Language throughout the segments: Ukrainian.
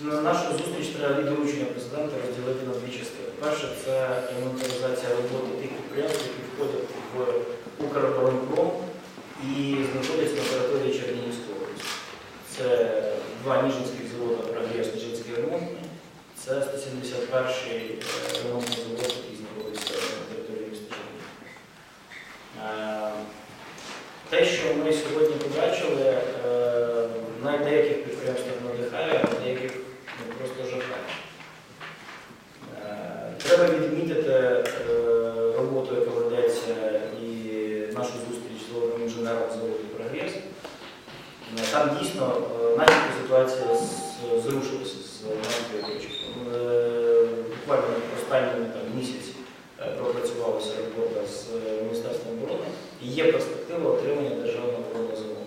На нашу зустріч треба від доручення президента розділити на дві частини. Перше це інвентаризація роботи тих підприємств, які входять в Укроборонпром і знаходяться на території Чернігівської області. Це два Ніжинських заводи «Прогрес», Ніжинський ремонтний, це 171-й е, ремонтний завод, який знаходиться на території міста Чернігів. Е, Те, що ми сьогодні побачили, е, на деяких підприємствах надихає, а на деяких ну, просто жахає. Е, Треба відмітити е, роботу, яка ведеться, і нашу зустріч з головним інженером заводу «Прогрес». Е, Там дійсно е, начебто ситуація зрушилася з назвою точкою. Буквально останній там, місяць е, пропрацювалася робота з е, Міністерством оборони і є перспектива отримання державного оборонного замовлення.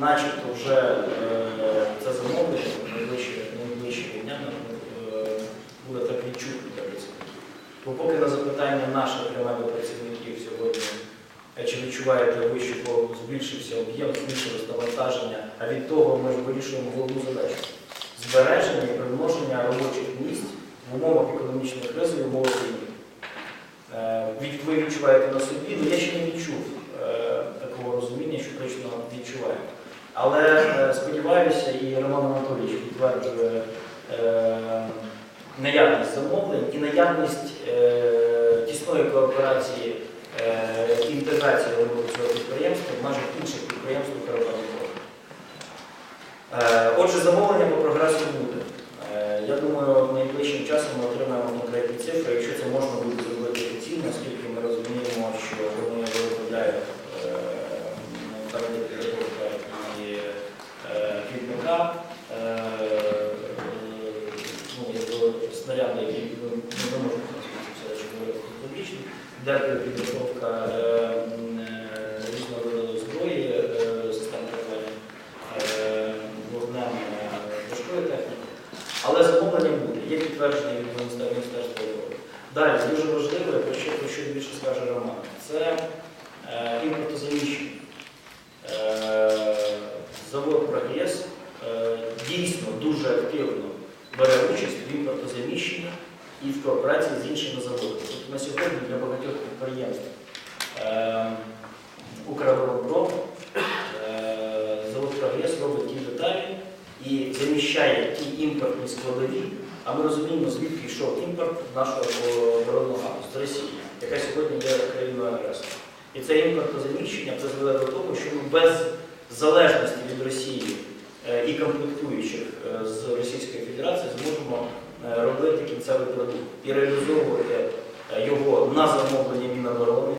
Начебто вже е, це замовлення найближчими днями е, буде так відчутно. Бо поки на запитання наше пряме до працівників сьогодні, е, чи відчуваєте ви, що збільшився об'єм, збільшилось навантаження, а від того ми ж вирішуємо головну задачу збереження і примноження робочих місць в умовах економічної кризи і умовах війни. Е, Ви відчуваєте на собі, ну я ще не відчув е, такого розуміння, що точно відчуваю. Але е, сподіваюся, і Роман Анатолійович підтверджує наявність замовлень і наявність тісної кооперації інтеграції роботи цього підприємства в межах інших підприємств Укроборонпрому. Е, Отже, замовлення по прогресу буде. Е, Я думаю, найближчим часом ми отримаємо конкретні цифри, якщо це можна буде зробити офіційно, оскільки ми розуміємо, що вони виробляють е, і е, квітника, е, е, ну, снаряди, які ми не можемо говорити публічно, де підготовка е, е, різного виду зброї, е, систем тривання е, вогнем важкої техніки. Але замовлення буде, є підтвердження від Міністерства оборони. Далі, дуже важливо, про що, більше скаже Роман, це імпортозаміщення. Завод «Прогрес» дійсно дуже активно бере участь в імпортозаміщенні і в кооперації з іншими заводами. Тобто на сьогодні для багатьох підприємств е, Укроборонпром завод «Прогрес» робить ті деталі і заміщає ті імпортні складові, а ми розуміємо, звідки йшов імпорт нашого оборонного галузу з Росії, яка сьогодні є країною агресором. І це імпортозаміщення призведе до того, що ми без залежності від Росії е, і комплектуючих е, з Російської Федерації зможемо кінцевий продукт і реалізовувати е, його на замовлення Міноборони.